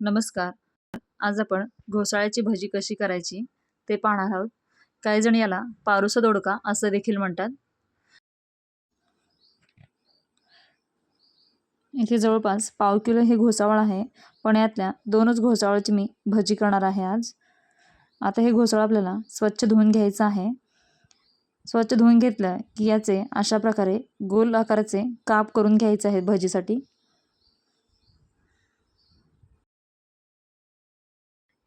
नमस्कार. आज आपण घोसाळ्याची भजी कशी करायची ते पाहणार आहोत. काही जण याला पारुसा दोडका असं देखील म्हणतात. इथे जवळपास पाव किलो हे घोसावळ आहे. पण यातल्या दोनच घोसावळाची मी भजी करणार आहे आज. आता हे घोसाळ आपल्याला स्वच्छ धुवून घ्यायचं आहे. स्वच्छ धुवून घेतलं की याचे अशा प्रकारे गोल आकाराचे काप करून घ्यायचे आहेत भजीसाठी.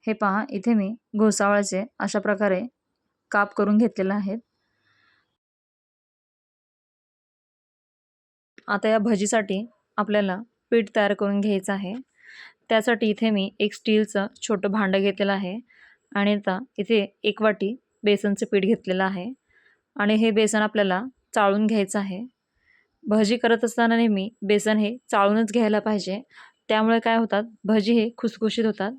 हे पहा इथे मी घोसावळाचे अशा प्रकारे काप करून घेतलेले आहेत आता या भजीसाठी आपल्याला पीठ तयार करून घ्यायचं आहे. त्यासाठी इथे मी एक स्टीलचं छोटं भांडं घेतलेलं आहे आणि आता इथे एक वाटी बेसनचं पीठ घेतलेलं आहे आणि हे बेसन आपल्याला चाळून घ्यायचं आहे. भजी करत असताना नेहमी बेसन हे चाळूनच घ्यायला पाहिजे. त्यामुळे काय होतात? भजी हे खुसखुशीत होतात.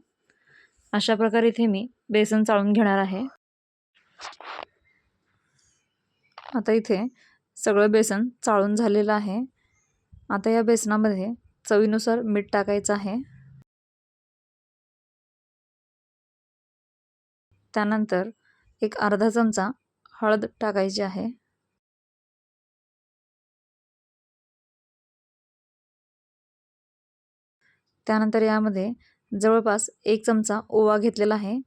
अशा प्रकारे इथे मी बेसन चाळून घेणार आहे. आता इथे सगळं बेसन चाळून झालेलं आहे. आता या बेसनामध्ये चवीनुसार मीठ टाकायचं आहे. त्यानंतर एक अर्धा चमचा हळद टाकायची आहे. त्यानंतर यामध्ये जवळपास एक चमचा ओवा घेतलेला आहे.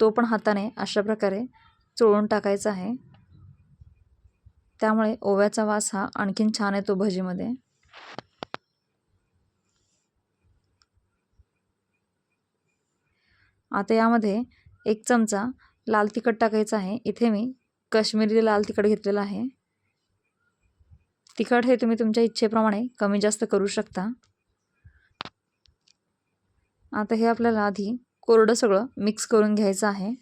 तो पण हाताने अशा प्रकारे चोळून टाकायचा आहे. त्यामुळे ओव्याचा वास हा आणखीन छान येतो भजीमध्ये. आता यामध्ये एक चमचा लाल तिखट टाकायचा आहे. इथे मी कश्मीरी लाल तिखट घेतलेलं आहे. तिखट हे तुम्ही तुमच्या इच्छेप्रमाणे कमी जास्त करू शकता. आता हे आपल्याला आधी कोरडं सगळं मिक्स करून घ्यायचं आहे.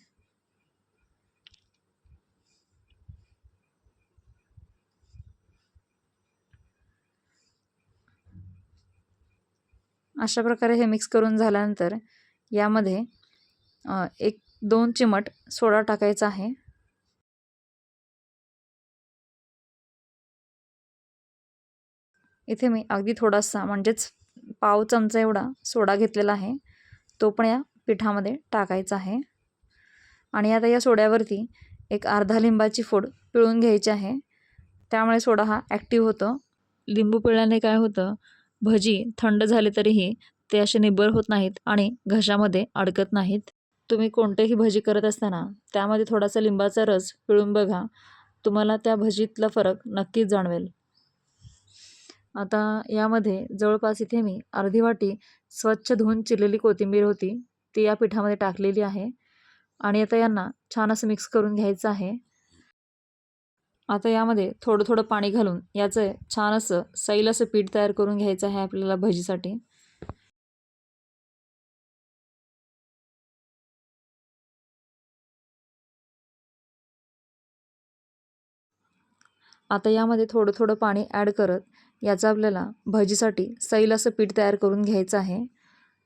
अशा प्रकारे हे मिक्स करून झाल्यानंतर यामध्ये एक दोन चिमट सोडा टाकायचा आहे. इथे मी अगदी थोडासा म्हणजेच पाव चमचा एवढा सोडा घेतलेला आहे. तो पण या पिठामध्ये टाकायचा आहे. आणि आता या सोड्यावरती एक अर्धा लिंबाची फोड पिळून घ्यायची आहे. त्यामुळे सोडा हा ॲक्टिव्ह होतो. लिंबू पिळल्याने काय होतं? भजी थंड झाले तरीही ते असे निब्बर होत नाहीत आणि घशामध्ये अडकत नाहीत. तुम्ही कोणतेही भजी करत असताना त्यामध्ये थोडासा लिंबाचा रस पिळून बघा. तुम्हाला त्या भजीतला फरक नक्कीच जाणवेल. आता यामध्ये जवळपास इथे मी अर्धी वाटी स्वच्छ धुवून चिरलेली कोथिंबीर होती ती या पिठामध्ये टाकलेली आहे आणि आता यांना छान असं मिक्स करून घ्यायचं आहे. आता यामध्ये थोडं थोडं पाणी घालून याचं छान असं सैल असं पीठ तयार करून घ्यायचं आहे आपल्याला भजीसाठी. आता यामध्ये थोडं थोडं पाणी ॲड करत याचं आपल्याला भजीसाठी सैल असं पीठ तयार करून घ्यायचं आहे.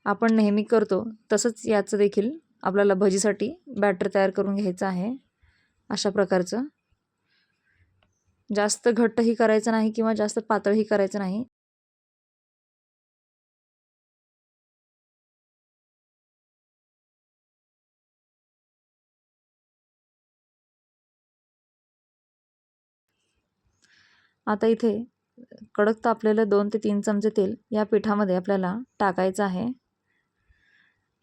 आपण नेहमी करतो तसंच याचं देखील आपल्याला भजीसाठी बॅटर तयार करून घ्यायचं आहे अशा प्रकारचं. जास्त घट्टही करायचं नाही किंवा जास्त पातळही करायचं नाही. आता इथे कडक तापलेलं दोन ते तीन चमचे तेल या पिठामध्ये आपल्याला टाकायचं आहे.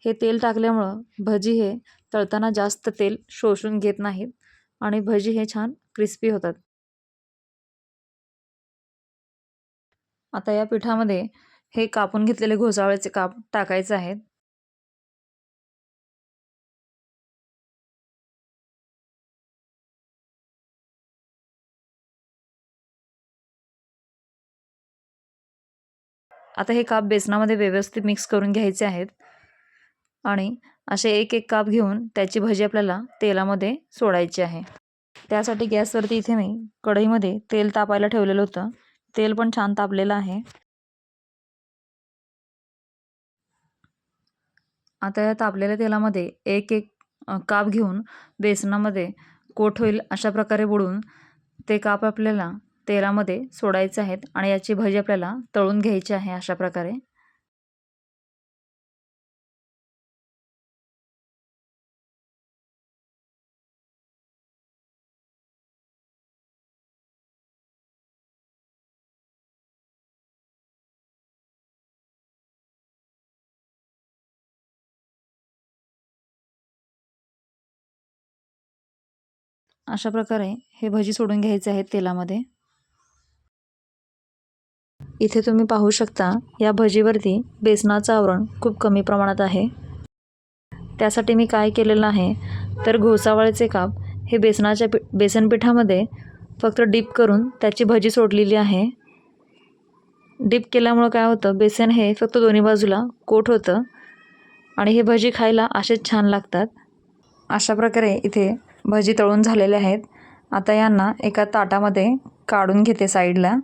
हे तेल टाकल्यामुळं भजी हे तळताना जास्त तेल शोषून घेत नाहीत आणि भजी हे छान क्रिस्पी होतात. आता या पिठामध्ये हे कापून घेतलेले घोसाळ्याचे काप टाकायचे आहेत. आता हे काप बेसनामध्ये व्यवस्थित मिक्स करून घ्यायचे आहेत. आणि असे एक एक काप घेऊन त्याची भजी आपल्याला तेलामध्ये सोडायची आहे. त्यासाठी गॅसवरती इथे मी कढईमध्ये तेल तापायला ठेवलेलं होतं. तेल पण छान तापलेलं आहे. आता या तापलेल्या तेलामध्ये एक एक काप घेऊन बेसनामध्ये कोट होईल अशा प्रकारे बुडून ते काप आपल्याला तेलामध्ये सोडायचे आहेत आणि याची भजी आपल्याला तळून घ्यायची आहे अशा प्रकारे. अशा प्रकारे हे भजी सोडून घ्यायचे आहेत तेलामध्ये. इथे तुम्ही पाहू शकता या भजीवरती बेसनाचं आवरण खूप कमी प्रमाणात आहे. त्यासाठी मी काय केलेलं आहे तर घोसावळचे काप हे बेसनाच्या पी बेसन पिठामध्ये फक्त डीप करून त्याची भजी सोडलेली आहे. डीप केल्यामुळं काय होतं बेसन हे फक्त दोन्ही बाजूला कोट होतं आणि हे भजी खायला असेच छान लागतात. अशा प्रकारे इथे भजी तळून झालेले आहेत. आता यांना एका ताटामध्ये काढून घेते साईडला.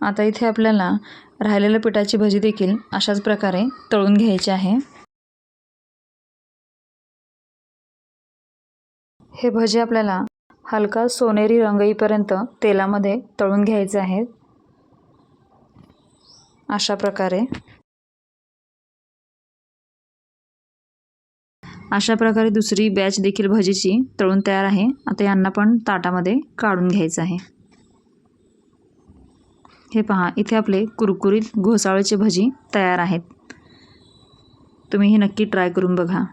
आता इथे आपल्याला राहिलेल्या पिठाची भजी देखील अशाच प्रकारे तळून घ्यायची आहे. हे भजी आपल्याला हलका सोनेरी रंग येईपर्यंत तेलामध्ये तळून घ्यायचे आहेत. अशा प्रकारे. अशा प्रकारे दुसरी बॅच देखील भजीची तळून तयार आहे. आता यांना पण ताटामध्ये काढून घ्यायचं आहे. हे पहा इथे आपले कुरकुरीत घोसाळ्याचे भजी तयार आहेत. तुम्ही हे नक्की ट्राय करून बघा.